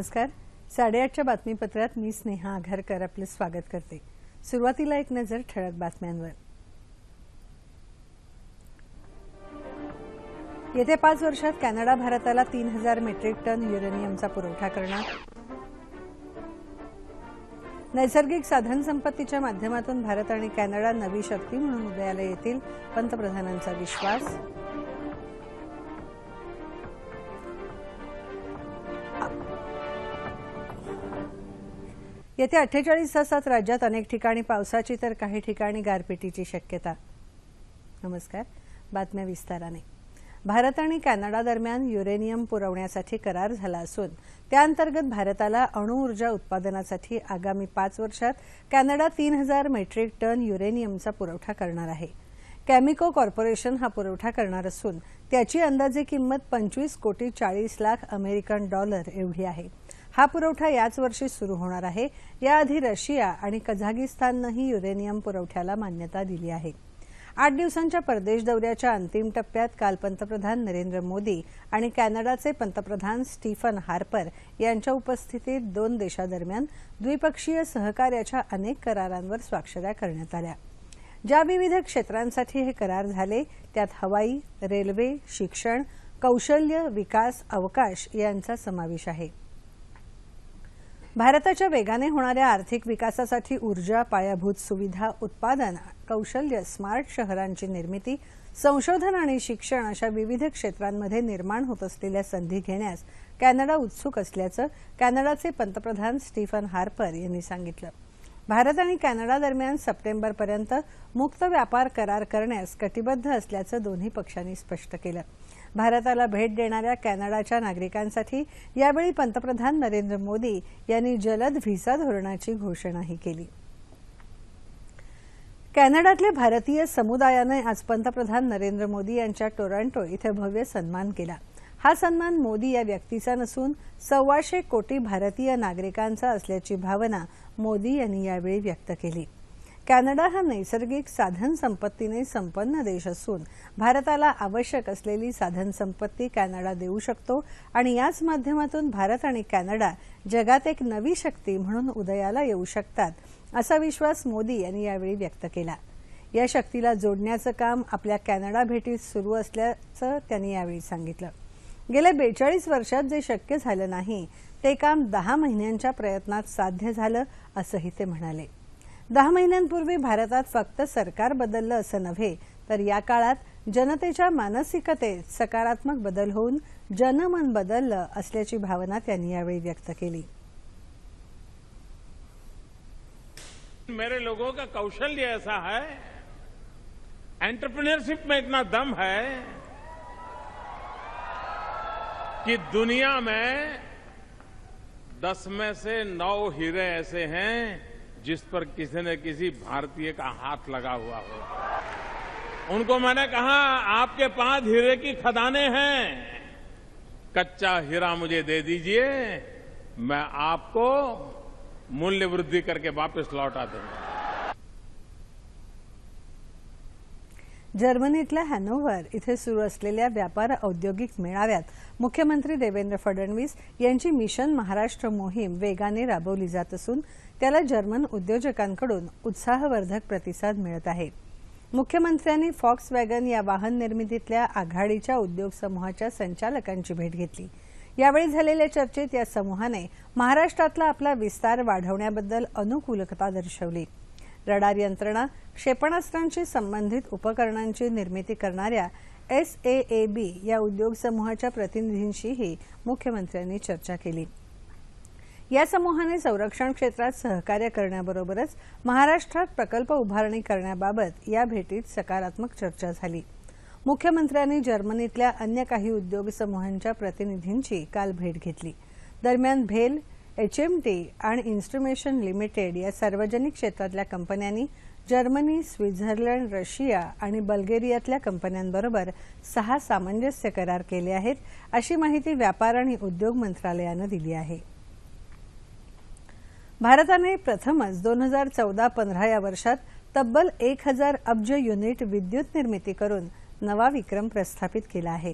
नमस्कार. साडेआठच्या बातमीपत्रात मी स्नेहा आघारकर आपलं स्वागत करते. सुरुवातीला एक नजर ठळक बातम्यांवर. येत्या पाच वर्षात कॅनडा भारताला तीन हजार मेट्रिक टन युरेनियमचा पुरवठा करणार. नैसर्गिक साधन संपत्तीच्या माध्यमातून भारत आणि कॅनडा नवी शक्ती म्हणून उदयाला येतील पंतप्रधानांचा विश्वास. येत्या अठ्ठेचाळीस तासात राज्यात अनेक ठिकाणी पावसाची तर काही ठिकाणी गारपिटीची शक्यता. नमस्कार. बातम्या विस्ताराने. भारत आणि कॅनडा दरम्यान युरेनियम पुरवण्यासाठी करार झाला असून त्याअंतर्गत भारताला अणुऊर्जा उत्पादनासाठी आगामी पाच वर्षात कॅनडा तीन हजार मेट्रिक टन युरेनियमचा पुरवठा करणार आहे. कॅमिको कॉर्पोरेशन हा पुरवठा करणार असून त्याची अंदाजे किंमत पंचवीस कोटी चाळीस लाख अमेरिकन डॉलर एवढी आहे. हा पुरवठा याच वर्षी सुरू होणार आहे. याआधी रशिया आणि कझागिस्ताननंही युरेनियम पुरवठ्याला मान्यता दिली आहे. आठ दिवसांच्या परदेश दौऱ्याच्या अंतिम टप्प्यात काल पंतप्रधान नरेंद्र मोदी आणि कॅनडाचे पंतप्रधान स्टीफन हार्पर यांच्या उपस्थितीत दोन देशादरम्यान द्विपक्षीय सहकार्याच्या अनेक करारांवर स्वाक्षऱ्या करण्यात आल्या. ज्या विविध क्षेत्रांसाठी हे करार झाले त्यात हवाई रेल्वे शिक्षण कौशल्य विकास अवकाश यांचा समावेश आहे. भारताच्या वेगाने होणाऱ्या आर्थिक विकासासाठी ऊर्जा पायाभूत सुविधा उत्पादन कौशल्य स्मार्ट शहरांची निर्मिती संशोधन आणि शिक्षण अशा विविध क्षेत्रांमध्ये निर्माण होत असलेल्या संधी घेण्यास कॅनडा उत्सुक असल्याचं कॅनडाचे पंतप्रधान स्टीफन हार्पर यांनी सांगितलं. भारत आणि कॅनडा दरम्यान सप्टेंबरपर्यंत मुक्त व्यापार करार करण्यास कटिबद्ध असल्याचं दोन्ही पक्षांनी स्पष्ट केलं. भारताला भेट देणाऱ्या कॅनडाच्या नागरिकांसाठी यावेळी पंतप्रधान नरेंद्र मोदी यांनी जलद व्हिसा धोरणाची घोषणाही केली. कॅनडातल्या भारतीय समुदायानं आज पंतप्रधान नरेंद्र मोदी यांच्या टोरंटो इथं भव्य सन्मान केला. हा सन्मान मोदी या व्यक्तीचा नसून सव्वाशे कोटी भारतीय नागरिकांचा असल्याची भावना मोदी यांनी यावेळी व्यक्त केली. कॅनडा हा नैसर्गिक साधन संपत्तीने संपन्न देश असून भारताला आवश्यक असलेली साधन संपत्ती कॅनडा देऊ शकतो आणि याच माध्यमातून भारत आणि कॅनडा जगात एक नवी शक्ती म्हणून उदयाला येऊ शकतात असा विश्वास मोदी यांनी यावेळी व्यक्त केला. या शक्तीला जोडण्याचं काम आपल्या कॅनडा भेटीत सुरू असल्याचं त्यांनी यावेळी सांगितलं. गेल्या बेचाळीस वर्षात जे शक्य झालं नाही ते काम दहा महिन्यांच्या प्रयत्नात साध्य झालं असंही ते म्हणाले. दहा महिन्यांपूर्वी भारतात फक्त सरकार बदललं असं नव्हे तर या काळात जनतेच्या मानसिकतेत सकारात्मक बदल होऊन जनमन बदललं असल्याची भावना त्यांनी यावेळी व्यक्त केली. मेरे लोगों का कौशल्य ऐसा है एंटरप्रेन्योरशिप में इतना दम है कि दुनिया में दस में से नौ हीरे ऐसे हैं जिस पर किसी न किसी भारतीय का हाथ लगा हुआ हो। उनको मैंने कहा, आपके पास हीरे की खदाने हैं। कच्चा हीरा मुझे दे दीजिए, मैं आपको मूल्य वृद्धि करके वापस लौटा दूँगा। जर्मनीतल्या हॅनोव्हर इथे सुरू असलेल्या व्यापार औद्योगिक मेळाव्यात मुख्यमंत्री देवेंद्र फडणवीस यांची मिशन महाराष्ट्र मोहीम वेगाने राबवली जात असून त्याला जर्मन उद्योजकांकडून उत्साहवर्धक प्रतिसाद मिळत आहे. मुख्यमंत्र्यांनी फॉक्स वॅगन या वाहन निर्मितीतल्या आघाडीच्या उद्योग समूहाच्या संचालकांची भेट घेतली. यावेळी झालेल्या चर्चेत या समूहाने महाराष्ट्रातला आपला विस्तार वाढवण्याबद्दल अनुकूलता दर्शवली. रडार यंत्रणा क्षेपणास्त्रांशी संबंधित उपकरणांची निर्मिती करणाऱ्या एस ए ए बी या उद्योग समूहाच्या प्रतिनिधींशीही मुख्यमंत्र्यांनी चर्चा केली. या समूहाने संरक्षण क्षेत्रात सहकार्य करण्याबरोबरच महाराष्ट्रात प्रकल्प उभारणी करण्याबाबत या भेटीत सकारात्मक चर्चा झाली. मुख्यमंत्र्यांनी जर्मनीतल्या अन्य काही उद्योग समूहांच्या प्रतिनिधींची काल भेट घेतली. दरम्यान भेल एच एम टी आणि इन्स्ट्रुमेशन लिमिटेड या सार्वजनिक क्षेत्रातल्या कंपन्यांनी जर्मनी स्वित्झर्लंड रशिया आणि बल्गेरियातल्या कंपन्यांबरोबर सहा सामंजस्य करार केले आहेत अशी माहिती व्यापार आणि उद्योग मंत्रालयानं दिली आहे. भारताने प्रथमच दोन हजार चौदा पंधरा या वर्षात तब्बल एक हजार अब्ज युनिट विद्युत निर्मिती करून नवा विक्रम प्रस्थापित केला आहे.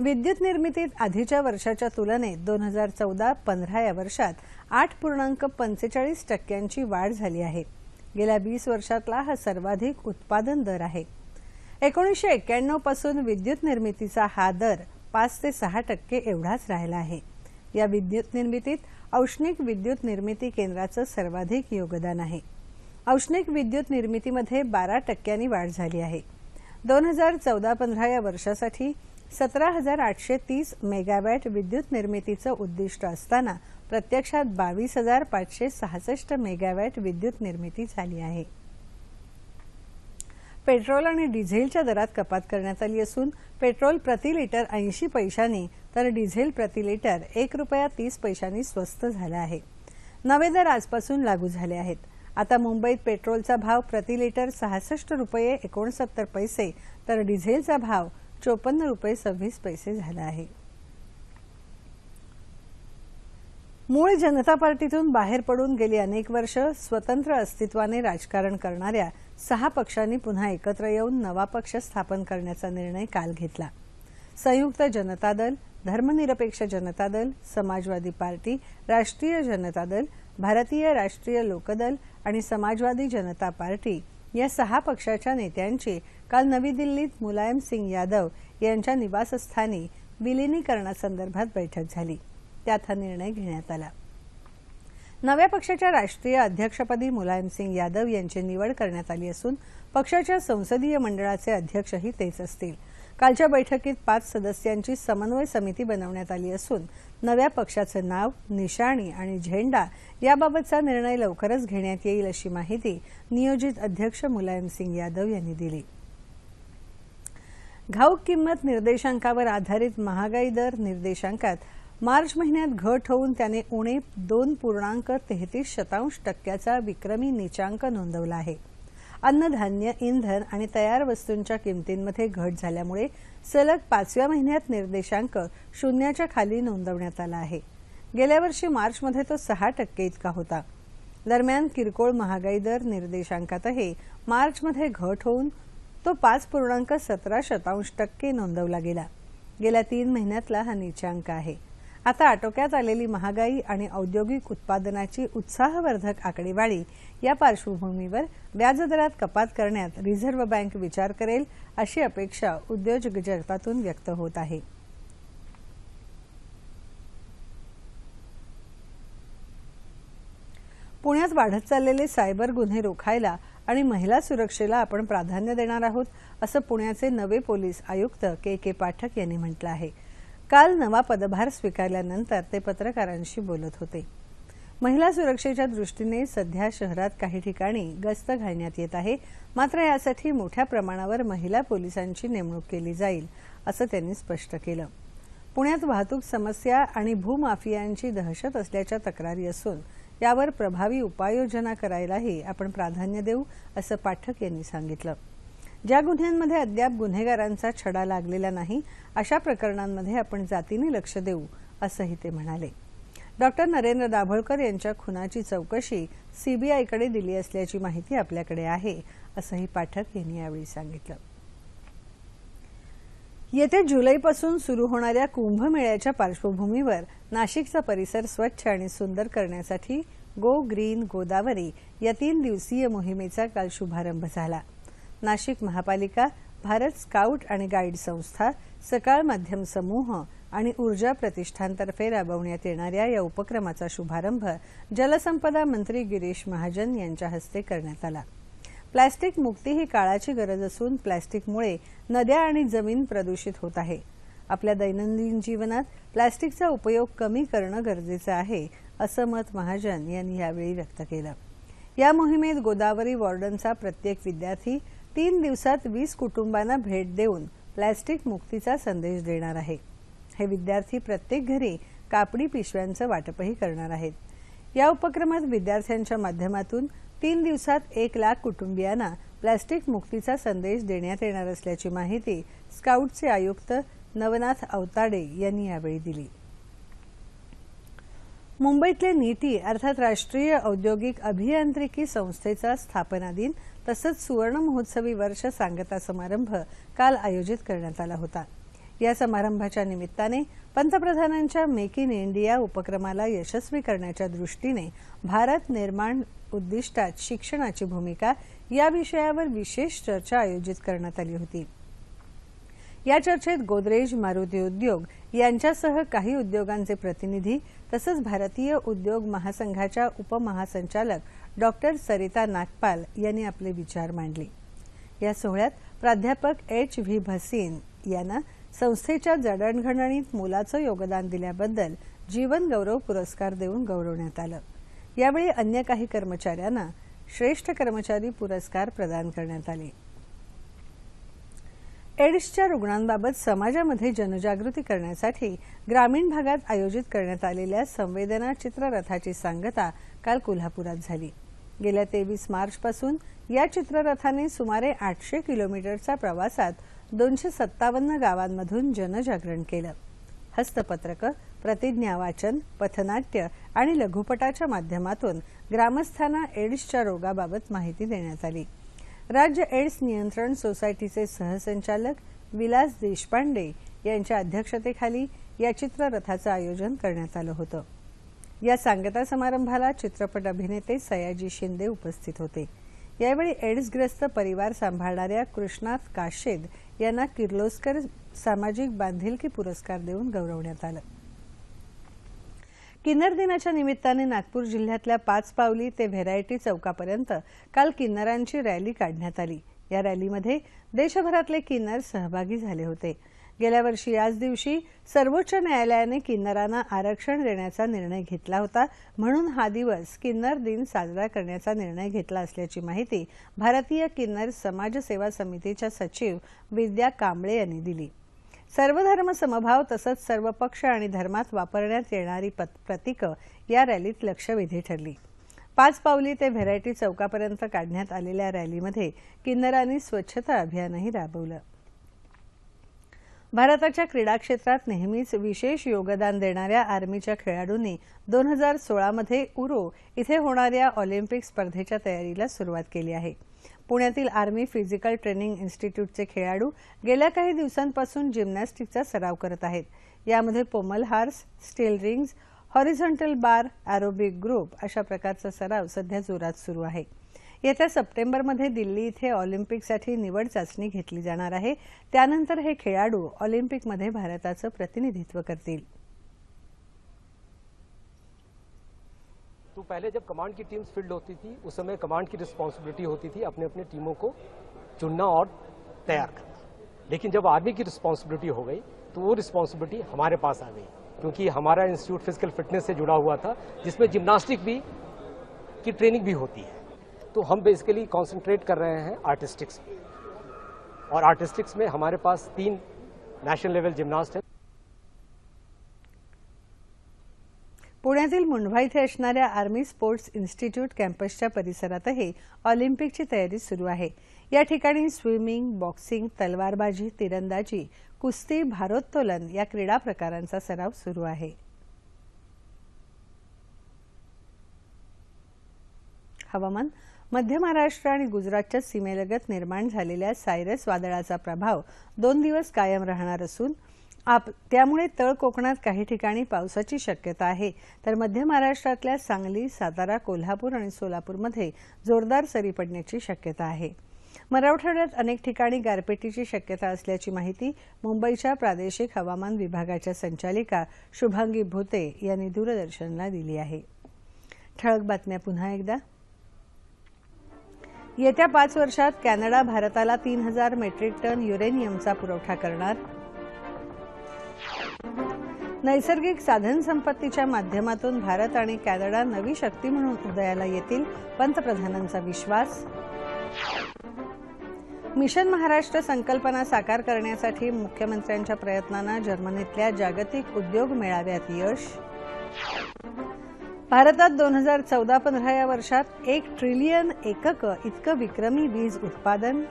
विद्युत निर्मितीत आधीच्या वर्षाच्या तुलनेत दोन हजार चौदा पंधरा या वर्षात आठ पूर्णांक पंचेचाळीस टक्क्यांची वाढ झाली आहे. गेल्या वीस वर्षातला हा सर्वाधिक उत्पादन दर आहे. एकोणीसशे एक्क्याण्णवपासून विद्युत निर्मितीचा हा दर पाच ते सहा टक्के एवढाच राहिला आहे. या विद्युत निर्मितीत औष्णिक विद्युत निर्मिती केंद्राचं सर्वाधिक योगदान आहे. औष्णिक विद्युत निर्मितीमध्ये बारा टक्क्यांनी वाढ झाली आहे. दोन हजार चौदा पंधरा या वर्षासाठी सतरा हजार आठशे तीस मेगावॅट विद्युत निर्मितीचं उद्दिष्ट असताना प्रत्यक्षात बावीस हजार पाचशे सहासष्ट मेगावॅट विद्युत निर्मिती झाली आहे. पेट्रोल आणि डिझेलच्या दरात कपात करण्यात आली असून पेट्रोल प्रति लिटर ऐंशी पैशांनी तर डिझेल प्रति लिटर एक रुपया तीस पैशांनी स्वस्त झाला आहे. नवे दर आजपासून लागू झाले आहेत. आता मुंबईत पेट्रोलचा भाव प्रति लिटर सहासष्ट रुपये एकोणसत्तर पैसे तर डिझेलचा भाव चोपन्न रुपये सव्वीस पैसे झाला आहे. मूळ जनता पार्टीतून बाहेर पडून गेली अनेक वर्ष स्वतंत्र अस्तित्वाने राजकारण करणाऱ्या सहा पक्षांनी पुन्हा एकत्र येऊन नवा पक्ष स्थापन करण्याचा निर्णय काल घेतला. संयुक्त जनता दल धर्मनिरपेक्ष जनता दल समाजवादी पार्टी राष्ट्रीय जनता दल भारतीय राष्ट्रीय लोकदल आणि समाजवादी जनता पार्टी या सहा पक्षाच्या नेत्यांची काल नवी दिल्लीत मुलायम सिंग यादव यांच्या निवासस्थानी विलिनीकरणासंदर्भात बैठक झाली. त्यात हा निर्णय घेण्यात आला. नव्या पक्षाच्या राष्ट्रीय अध्यक्षपदी मुलायम सिंग यादव यांची निवड करण्यात आली असून पक्षाच्या संसदीय मंडळाचे अध्यक्षही तेच असतील. कालच्या बैठकीत पाच सदस्यांची समन्वय समिती बनवण्यात आली असून नव्या पक्षाचं नाव निशाणी आणि झेंडा याबाबतचा निर्णय लवकरच घेण्यात येईल अशी माहिती नियोजित अध्यक्ष मुलायम सिंग यादव यांनी दिली. घाऊक किंमत निर्देशांकावर आधारित महागाई दर निर्देशांकात मार्च महिन्यात घट होऊन त्याने उणे दोन पूर्णांक तेहतीस शतांश टक्क्याचा विक्रमी निचांक नोंदवला आहे. अन्नधान्य इंधन आणि तयार वस्तूंच्या किमतींमध्ये घट झाल्यामुळे सलग पाचव्या महिन्यात निर्देशांक शून्याच्या खाली नोंदवण्यात आला आहे. गेल्या वर्षी मार्चमध्ये तो सहा टक्के इतका होता. दरम्यान किरकोळ महागाई दर निर्देशांकातही मार्चमध्ये घट होऊन तो पाच पूर्णांक सतरा शतांश टक्के नोंदवला गेला. गेल्या तीन महिन्यातला हा नीचांक आहे. आता आटोक्यात आलेली महागाई आणि औद्योगिक उत्पादनाची उत्साहवर्धक आकडेवारी या पार्श्वभूमीवर व्याजदरात कपात करण्यात रिझर्व्ह बँक विचार करेल अशी अपेक्षा उद्योजक जगतातून व्यक्त होत आहे. पुण्यात वाढत चाललेले सायबर गुन्हे रोखायला आणि महिला सुरक्षेला आपण प्राधान्य देणार आहोत असं पुण्याचे नवे पोलीस आयुक्त के के पाठक यांनी म्हटलं आहे. काल नवा पदभार स्वीकारल्यानंतर ते पत्रकारांशी बोलत होते. महिला सुरक्षेच्या दृष्टीने सध्या शहरात काही ठिकाणी गस्त घालण्यात येत आहे. मात्र यासाठी मोठ्या प्रमाणावर महिला पोलिसांची नेमणूक केली जाईल असं त्यांनी स्पष्ट केलं. पुण्यात वाहतूक समस्या आणि भूमाफियांची दहशत असल्याच्या तक्रारी असून यावर प्रभावी उपाययोजना करायलाही आपण प्राधान्य देऊ असं पाठक यांनी सांगितलं. ज्या गुन्ह्यांमध्ये अद्याप गुन्हेगारांचा छडा लागलेला नाही अशा प्रकरणांमध्ये आपण जातीने लक्ष देऊ असंही ते म्हणाले. डॉक्टर नरेंद्र दाभोळकर यांच्या खुनाची चौकशी सीबीआयकडे दिली असल्याची माहिती आपल्याकडे आहे असंही पाठक यांनी यावेळी सांगितलं. येत्या जुलैपासून सुरू होणाऱ्या कुंभमेळ्याच्या पार्श्वभूमीवर नाशिकचा परिसर स्वच्छ आणि सुंदर करण्यासाठी गो ग्रीन गोदावरी या तीन दिवसीय मोहिमेचा काल शुभारंभ झाला. नाशिक महापालिका भारत स्काउट आणि गाईड संस्था सकाळ माध्यम समूह आणि ऊर्जा प्रतिष्ठानतर्फे राबवण्यात येणाऱ्या या उपक्रमाचा शुभारंभ जलसंपदा मंत्री गिरीश महाजन यांच्या हस्ते करण्यात आला. प्लॅस्टिक मुक्ती ही काळाची गरज असून प्लॅस्टिकमुळे नद्या आणि जमीन प्रदूषित होत आहे. आपल्या दैनंदिन जीवनात प्लॅस्टिकचा उपयोग कमी करणं गरजेचं आहे असं मत महाजन यांनी यावेळी व्यक्त केलं. या मोहिमेत गोदावरी वॉर्डनचा प्रत्येक विद्यार्थी तीन दिवसात वीस कुटुंबांना भेट देऊन प्लॅस्टिक मुक्तीचा संदेश देणार आहे. हे विद्यार्थी प्रत्येक घरी कापडी पिशव्यांचं वाटपही करणार आहेत. या उपक्रमात विद्यार्थ्यांच्या माध्यमातून तीन दिवसात एक लाख कुटुंबियांना प्लॅस्टिक मुक्तीचा संदेश देण्यात येणार असल्याची माहिती स्काउटचे आयुक्त नवनाथ अवताडे यांनी यावेळी दिली. मुंबईतले नीती अर्थात राष्ट्रीय औद्योगिक अभियांत्रिकी संस्थेचा स्थापना दिन तसंच सुवर्ण महोत्सवी वर्ष सांगता समारंभ काल आयोजित करण्यात आला होता. या समारंभाच्या निमित्ताने पंतप्रधानांच्या मेक इन इंडिया उपक्रमाला यशस्वी करण्याच्या दृष्टीने भारत निर्माण उद्दिष्टात शिक्षणाची भूमिका या विषयावर विशेष चर्चा आयोजित करण्यात आली होती. या चर्चेत गोदरेज मारुती उद्योग यांच्यासह काही उद्योगांचे प्रतिनिधी तसंच भारतीय उद्योग महासंघाच्या उपमहासंचालक डॉक्टर सरिता नागपाल यांनी आपले विचार मांडले. या सोहळ्यात प्राध्यापक एच व्ही भसीन यांना संस्थेच्या जडणघडणीत मोलाचं योगदान दिल्याबद्दल जीवन गौरव पुरस्कार देऊन गौरवण्यात आलं. यावेळी अन्य काही कर्मचाऱ्यांना श्रेष्ठ कर्मचारी पुरस्कार प्रदान करण्यात आले. एड्सच्या रुग्णांबाबत समाजामध्ये जनजागृती करण्यासाठी ग्रामीण भागात आयोजित करण्यात आलेल्या संवेदना चित्ररथाची सांगता काल कोल्हापुरात झाली. गेल्या तेवीस मार्चपासून या चित्ररथाने सुमारे आठशे किलोमीटरच्या प्रवासात दोनशे सत्तावन्न गावांमधून जनजागरण केलं. हस्तपत्रकं प्रतिज्ञा वाचन पथनाट्य आणि लघुपटाच्या माध्यमातून ग्रामस्थांना एड्सच्या रोगाबाबत माहिती देण्यात आली. राज्य एड्स नियंत्रण सोसायटीचे सहसंचालक विलास देशपांडे यांच्या अध्यक्षतेखाली या चित्ररथाचं आयोजन करण्यात आलं होतं. या सांगता समारंभाला चित्रपट अभिनेते सयाजी शिंदे उपस्थित होते. यावेळी एड्सग्रस्त परिवार सांभाळणाऱ्या कृष्णाथ काशेद यांना किर्लोस्कर सामाजिक बांधिलकी पुरस्कार देऊन गौरवण्यात आलं. किन्नर दिनाच्या निमित्ताने नागपूर जिल्ह्यातल्या पाच पावली ते व्हेरायटी चौकापर्यंत काल किन्नरांची रॅली काढण्यात आली. या रॅलीमध्ये देशभरातले किन्नर सहभागी झाले होते. गेल्या वर्षी याच दिवशी सर्वोच्च न्यायालयाने किन्नरांना आरक्षण देण्याचा निर्णय घेतला होता. म्हणून हा दिवस किन्नर दिन साजरा करण्याचा निर्णय घेतला असल्याची माहिती भारतीय किन्नर समाजसेवा समितीच्या सचिव विद्या कांबळे यांनी दिली. सर्वधर्म समभाव तसंच सर्व पक्ष आणि धर्मात वापरण्यात येणारी प्रतीकं या रॅलीत लक्षवेधी ठरली. पाच पावली ते व्हेरायटी चौकापर्यंत काढण्यात आलेल्या रॅलीमध्ये किन्नरांनी स्वच्छता अभियानही राबवलं. भारताच्या क्रीडा क्षेत्रात नेहमीच विशेष योगदान देणाऱ्या आर्मीच्या खेळाडूंनी दोन हजार सोळामध्ये उरो इथे होणाऱ्या ऑलिम्पिक स्पर्धेच्या तयारीला सुरुवात केली आहे. पुण्यातील आर्मी फिजिकल ट्रेनिंग इन्स्टिट्यूटचे खेळाडू गेल्या काही दिवसांपासून जिम्नॅस्टिकचा सराव करत आहेत. यामध्ये pommel horse still rings horizontal bar aerobic group अशा प्रकारचा सराव सध्या जोरात सुरू आहे. येत्या सप्टेंबरमध्ये दिल्ली इथे ऑलिम्पिकसाठी निवड चाचणी घेतली जाणार आहे. त्यानंतर हे खेळाडू ऑलिम्पिकमध्ये भारताचं प्रतिनिधित्व करतील. तो पहले जब कमांड की टीम्स फ़ील्ड होती थी, उस समय कमांड की रिस्पॉन्सिबिलिटी होती थी अपने अपने टीमों को चुनना और तैयार करना। लेकिन जब आर्मी की रिस्पॉन्सिबिलिटी हो गई तो वो रिस्पॉन्सिबिलिटी हमारे पास आ गई, क्योंकि हमारा इंस्टीट्यूट फ़िज़िकल फिटनेस से जुड़ा हुआ था, जिसमें जिम्नास्टिक भी की ट्रेनिंग भी होती है। तो हम बेसिकली कॉन्सेंट्रेट कर रहे हैं आर्टिस्टिक्स और आर्टिस्टिक्स में हमारे पास तीन नेशनल लेवल जिम्नास्ट हैं। पुण्यातील मुंढवा इथे असणाऱ्या आर्मी स्पोर्ट्स इन्स्टिट्यूट कॅम्पसच्या परिसरातही ऑलिम्पिकची तयारी सुरू आहे. या ठिकाणी स्विमिंग बॉक्सिंग तलवारबाजी तिरंदाजी कुस्ती भारोत्तोलन या क्रीडा प्रकारांचा सराव सुरू आहे. हवामान मध्य महाराष्ट्र आणि गुजरातच्या सीमेलगत निर्माण झालेल्या सायरस वादळाचा प्रभाव दोन दिवस कायम राहणार असून आप त्यामुळे तळ कोकणात काही ठिकाणी पावसाची शक्यता आहे. तर मध्य महाराष्ट्रातल्या सांगली सातारा कोल्हापूर आणि सोलापूरमध्ये जोरदार सरी पडण्याची शक्यता आहे. मराठवाड्यात अनेक ठिकाणी गारपिटीची शक्यता असल्याची माहिती मुंबईच्या प्रादेशिक हवामान विभागाच्या संचालिका शुभांगी भुते यांनी दूरदर्शनला दिली आहे. ठळक बातम्या पुन्हा एकदा. येत्या पाच वर्षात कॅनडा भारताला तीन हजार मेट्रिक टन युरेनियमचा पुरवठा करणार नैसर्गिक साधन संपत्तीच्या माध्यमातून भारत आणि कॅनडा नवी शक्ती म्हणून उदयाला येतील पंतप्रधानांचा विश्वास. मिशन महाराष्ट्र संकल्पना साकार करण्यासाठी मुख्यमंत्र्यांच्या प्रयत्नांना जर्मनीतल्या जागतिक उद्योग मेळाव्यात यश. भारतात दोन हजार चौदा पंधरा या वर्षात एक ट्रिलियन एकक इतकं विक्रमी वीज उत्पादन.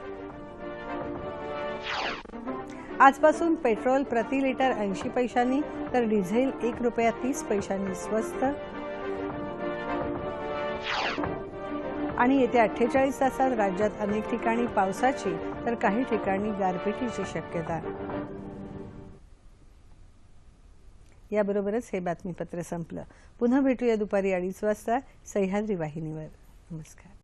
आजपासून पेट्रोल प्रति लिटर ऐंशी पैशांनी तर डिझेल एक रुपया तीस पैशांनी स्वस्त. आणि येत्या अठ्ठेचाळीस तासात राज्यात अनेक ठिकाणी पावसाची तर काही ठिकाणी गारपिटीची शक्यता. याबरोबरच हे बातमीपत्र संपलं. पुन्हा भेटूया दुपारी अडीच वाजता. सह्याद्री वाहिनीवर. नमस्कार.